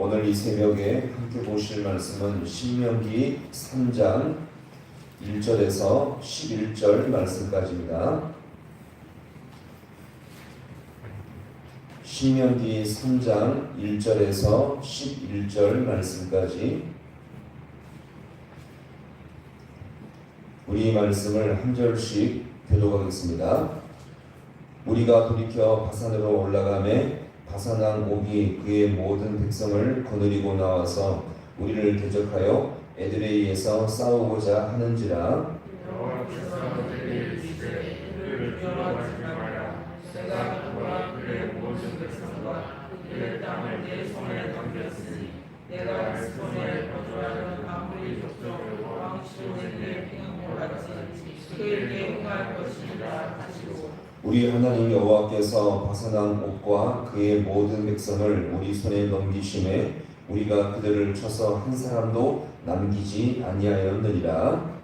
오늘 이 새벽에 함께 보실 말씀은 신명기 3장 1절에서 11절 말씀까지입니다. 신명기 3장 1절에서 11절 말씀까지 우리 말씀을 한 절씩 교독하겠습니다. 우리가 돌이켜 바산으로 올라가매 바산왕 옥이 그의 모든 백성을 거느리고 나와서 우리를 대적하여 에드레이에서 싸우고자 하는지라. 그에게 행할 것이라 하시고 우리 하나님 여호와께서 바산왕 옥과 그의 모든 백성을 우리 손에 넘기심에 우리가 그들을 쳐서 한 사람도 남기지 아니하였느니라.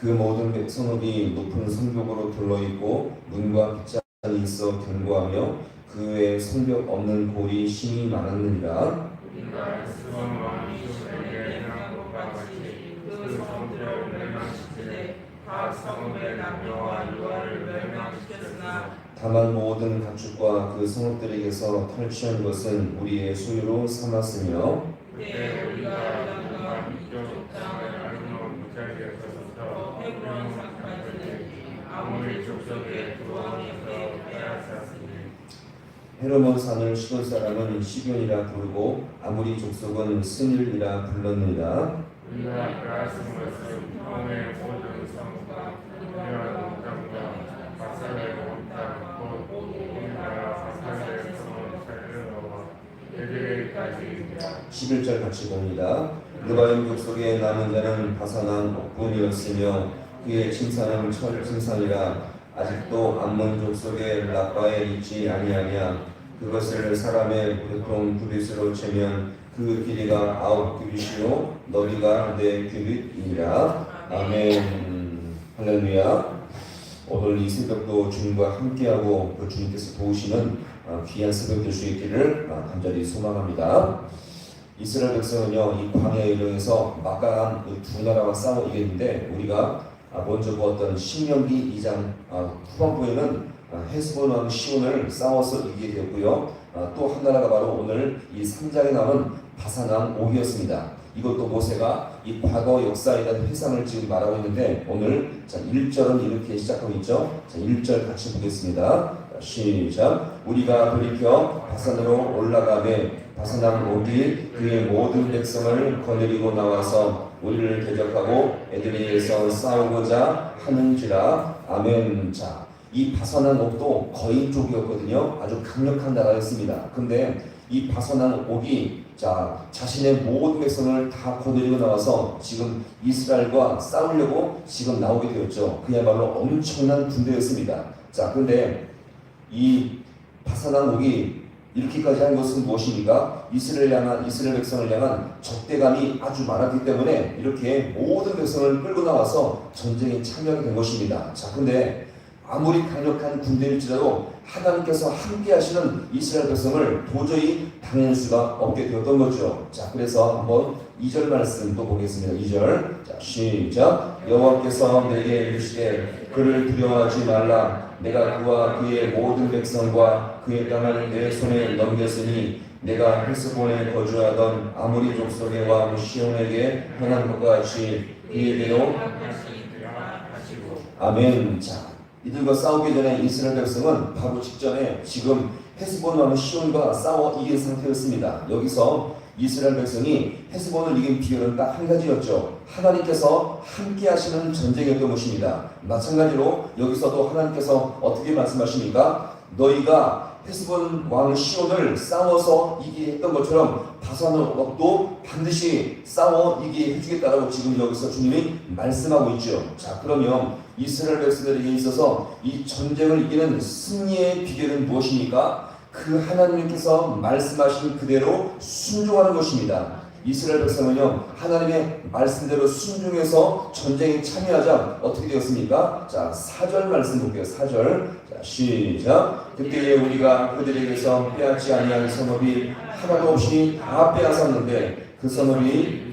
그 모든 백성읍이 높은 성벽으로 둘러있고 문과 빗장 이 있어 견고하며 그 외에 성벽 없는 골이 심히 많았느니라. 다만 모든 가축과 그 성읍들에게서 탈취한 것은 우리의 소유로 삼았으며 아무리 빼앗았으니 헤르몬 산을 시돈 사람은 시돈이라 부르고 아무리 족속은 스닐이라 불렀느니라. 우리가 빼앗은 것은 형의 모든 성과 그녀와 땅과 바산의 온땅곧 우리나라 바산의 성을 살려놓아 에드레이까지이니라. 11절 같이 봅니다. 느바임 족속의 남은 자는 바사난 옥분이었으며 그의 침사는 철 침상이라 아직도 암몬 족속의 라바에 있지 아니하냐 그것을 사람의 보통 규빗으로 재면 그 길이가 아홉 규빗이요 너비가 네 규빗이니라. 아멘. 할렐루야. 오늘 이 새벽도 주님과 함께하고 그 주님께서 도우시는 어, 귀한 새벽 될 수 있기를 어, 간절히 소망합니다. 이스라엘 백성은요 이 광야의 여정에서 막강한 그 두 나라와 싸워 이겼는데 우리가 아, 먼저 보았던 신명기 2장 아, 후반부에는 아, 헤스본 왕 시온을 싸워서 이기게 되었고요. 아, 또한 나라가 바로 오늘 이 3장에 나오는 바산 왕 옥이었습니다. 이것도 모세가 이 과거 역사에 대한 회상을 지금 말하고 있는데 오늘 자 1절은 이렇게 시작하고 있죠. 자 1절 같이 보겠습니다. 자, 시작. 우리가 돌이켜 바산으로 올라가매 바산왕 옥이 그의 모든 백성을 거느리고 나와서 우리를 대적하고 에드리에서 싸우고자 하는지라 아멘. 자, 이 바산왕 옥도 거인 쪽이었거든요. 아주 강력한 나라였습니다. 근데 이 바산왕 옥이 자 자신의 모든 백성을 다 거느리고 나와서 지금 이스라엘과 싸우려고 지금 나오게 되었죠. 그야말로 엄청난 군대였습니다. 자, 근데 이 바산왕 옥이 이렇게까지 한 것은 무엇입니까? 이스라엘 향한 이스라엘 백성을 향한 적대감이 아주 많았기 때문에 이렇게 모든 백성을 끌고 나와서 전쟁에 참여하게 된 것입니다. 자, 근데 아무리 강력한 군대일지라도 하나님께서 함께 하시는 이스라엘 백성을 도저히 당할 수가 없게 되었던 거죠. 자, 그래서 한번 2절 말씀도 보겠습니다. 2절. 자, 시작. 여호와께서 내게 이르시되 그를 두려워하지 말라. 내가 그와 그의 모든 백성과 그의 땅을 내 손에 넘겼으니 내가 헬스본에 거주하던 아무리 족속의 왕 시온에게 행한 것과 같이 그에게도 아멘. 자, 이들과 싸우기 전에 이스라엘 백성은 바로 직전에 지금 헤스본 왕 시온과 싸워 이긴 상태였습니다. 여기서 이스라엘 백성이 헤스본을 이긴 비결은 딱 한 가지였죠. 하나님께서 함께 하시는 전쟁이었던 것입니다. 마찬가지로 여기서도 하나님께서 어떻게 말씀하십니까? 너희가 헤스본 왕 시온을 싸워서 이기게 했던 것처럼 바산도 반드시 싸워 이기게 해주겠다라고 지금 여기서 주님이 말씀하고 있죠. 자, 그러면 이스라엘 백성들에게 있어서 이 전쟁을 이기는 승리의 비결은 무엇입니까? 그 하나님께서 말씀하신 그대로 순종하는 것입니다. 이스라엘 백성은요 하나님의 말씀대로 순종해서 전쟁에 참여하자 어떻게 되었습니까? 자 4절 말씀 볼게요 4절 자 시작 그때에 우리가 그들에게서 빼앗지 아니한 성읍이 하나도 없이 다 빼앗았는데 그 성읍이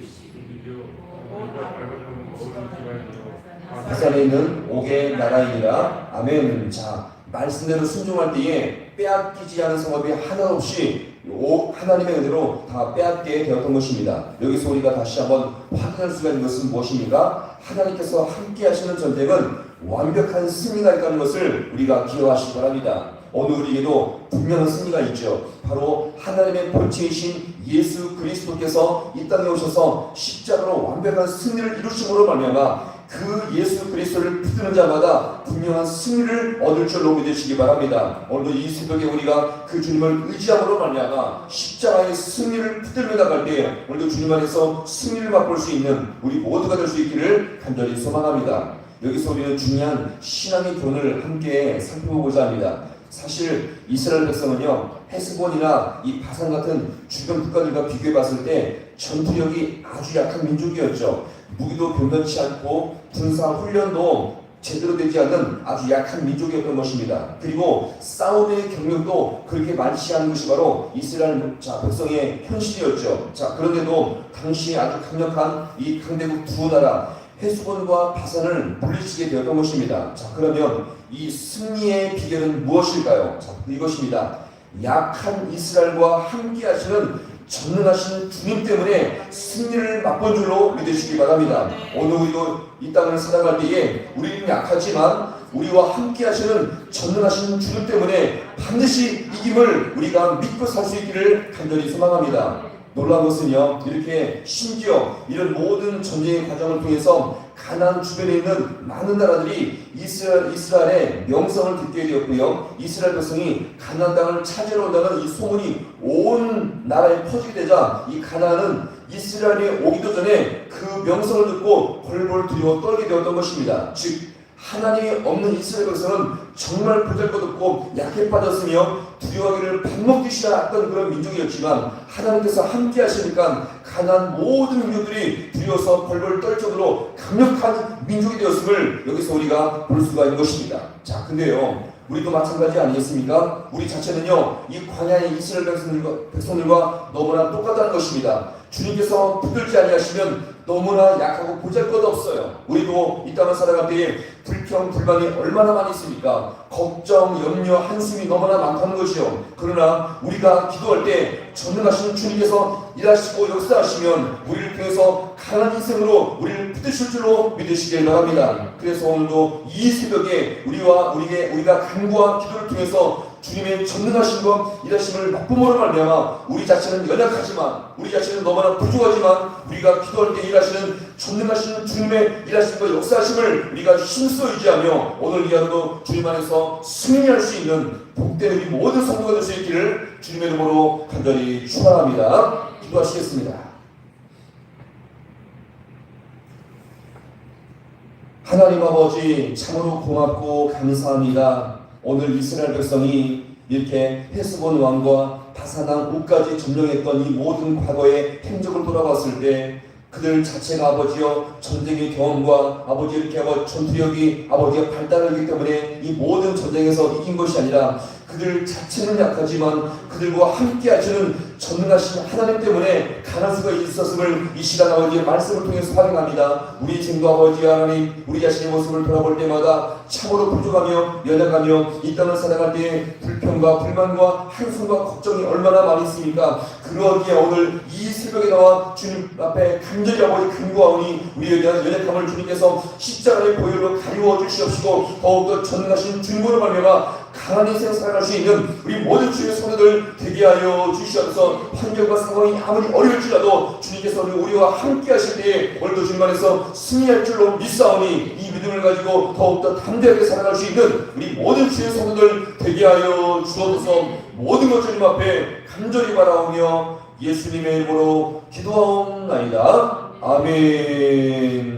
바산에 있는 옥의 나라이니라 아멘 자 말씀대로 순종할 때에 빼앗기지 않은 성업이 하나 없이 오, 하나님의 은혜로 다 빼앗게 되었던 것입니다. 여기서 우리가 다시 한번 확인할 수가 있는 것은 무엇입니까? 하나님께서 함께 하시는 전쟁은 완벽한 승리가 있다는 것을 우리가 기억하시기 바랍니다. 오늘 우리에게도 분명한 승리가 있죠. 바로 하나님의 본체이신 예수 그리스도께서 이 땅에 오셔서 십자가로 완벽한 승리를 이루심으로 말미암아 그 예수 그리스도를 붙드는 자마다 분명한 승리를 얻을 줄로 믿으시기 바랍니다. 오늘 이 새벽에 우리가 그 주님을 의지함으로 말미암아 십자가의 승리를 붙들며 나갈 때 오늘도 주님 안에서 승리를 맛볼 수 있는 우리 모두가 될 수 있기를 간절히 소망합니다. 여기서 우리는 중요한 신앙의 교훈을 함께 살펴보고자 합니다. 사실 이스라엘 백성은요 헤스본이나 이 바산 같은 주변 국가들과 비교해 봤을 때 전투력이 아주 약한 민족이었죠. 무기도 변변치 않고 군사 훈련도 제대로 되지 않는 아주 약한 민족이었던 것입니다. 그리고 싸움의 경력도 그렇게 많지 않은 것이 바로 이스라엘 자, 백성의 현실이었죠. 자, 그런데도 당시 아주 강력한 이 강대국 두 나라 헤스본과 바산을 물리치게 되었던 것입니다. 자, 그러면 이 승리의 비결은 무엇일까요? 자, 이것입니다. 약한 이스라엘과 함께 하시는 전능하신 주님 때문에 승리를 맛본 줄로 믿으시기 바랍니다. 오늘 우리도 이 땅을 살아갈 때에 우리는 약하지만 우리와 함께 하시는 전능하신 주님 때문에 반드시 이김을 우리가 믿고 살 수 있기를 간절히 소망합니다. 놀라운 것은요, 이렇게 심지어 이런 모든 전쟁의 과정을 통해서 가나안 주변에 있는 많은 나라들이 이스라엘, 이스라엘의 명성을 듣게 되었고요. 이스라엘 백성이 가나안 땅을 찾으러 온다는 이 소문이 온 나라에 퍼지게 되자 이 가나안은 이스라엘이 오기도 전에 그 명성을 듣고 벌벌 두려워 떨게 되었던 것입니다. 즉 하나님이 없는 이스라엘 백성은 정말 보잘것없고 약해 빠졌으며 두려워하기를 밥 먹기 싫어했던 그런 민족이었지만 하나님께서 함께 하시니까 가난 모든 민족들이 두려워서 벌벌 떨 정도로 강력한 민족이 되었음을 여기서 우리가 볼 수가 있는 것입니다. 자, 근데요. 우리도 마찬가지 아니겠습니까? 우리 자체는요, 이 광야의 이스라엘 백성들과, 백성들과 너무나 똑같다는 것입니다. 주님께서 붙들지 아니하시면 너무나 약하고 보잘것 없어요. 우리도 이 땅을 살아갈 때에 불평, 불만이 얼마나 많이 있습니까? 걱정, 염려, 한숨이 너무나 많다는 것이요. 그러나 우리가 기도할 때 전능하신 주님께서 일하시고 역사하시면 우리를 통해서 강한 인생으로 우리를 붙드실 줄로 믿으시길 바랍니다. 그래서 오늘도 이 새벽에 우리와 우리에게 우리가 간구와 기도를 통해서 주님의 전능하심과 일하심을 맛보므로 말미암아 우리 자체는 연약하지만 우리 자체는 너무나 부족하지만 우리가 기도할 때 일하시는 전능하신 주님의 일하심과 역사하심을 우리가 힘써 의지하며 오늘 이 하루도 주님 안에서 승리할 수 있는 복된 우리 모든 성도가 될 수 있기를 주님의 이름으로 간절히 축원합니다. 기도하시겠습니다. 하나님 아버지 참으로 고맙고 감사합니다. 오늘 이스라엘 백성이 이렇게 헤스본 왕과 바사당 옥까지 점령했던 이 모든 과거의 행적을 돌아봤을 때 그들 자체가 아버지여 전쟁의 경험과 아버지 이렇게 전투력이 아버지가 발달하기 때문에 이 모든 전쟁에서 이긴 것이 아니라 그들 자체는 약하지만 그들과 함께 하시는 전능하신 하나님 때문에 강한 수가 있었음을 이 시간 아버지의 말씀을 통해서 확인합니다. 우리 인생도 아버지 하나님 우리 자신의 모습을 돌아볼 때마다 참으로 부족하며 연약하며 이 땅을 살아갈 때 불평과 불만과 한숨과 걱정이 얼마나 많이 있습니까? 그러기에 오늘 이 새벽에 나와 주님 앞에 간절히 아버지 간구하오니 우리에 대한 연약함을 주님께서 십자가의 보혈로 가리워 주시옵시고 더욱더 전능하신 주님으로 말미암아 인생 살아갈 수 있는 우리 모든 주의 성도들 되게 하여 주시옵소서 환경과 상황이 아무리 어려울지라도 주님께서 우리 우리와 함께 하실 때에 오늘도 주님 안에서 승리할 줄로 믿사오니 이 믿음을 가지고 더욱더 담대하게 살아갈 수 있는 우리 모든 주의 성도들 되게 하여 주옵소서. 모든 것 주님 앞에 간절히 바라오며 예수님의 이름으로 기도하옵나이다. 아멘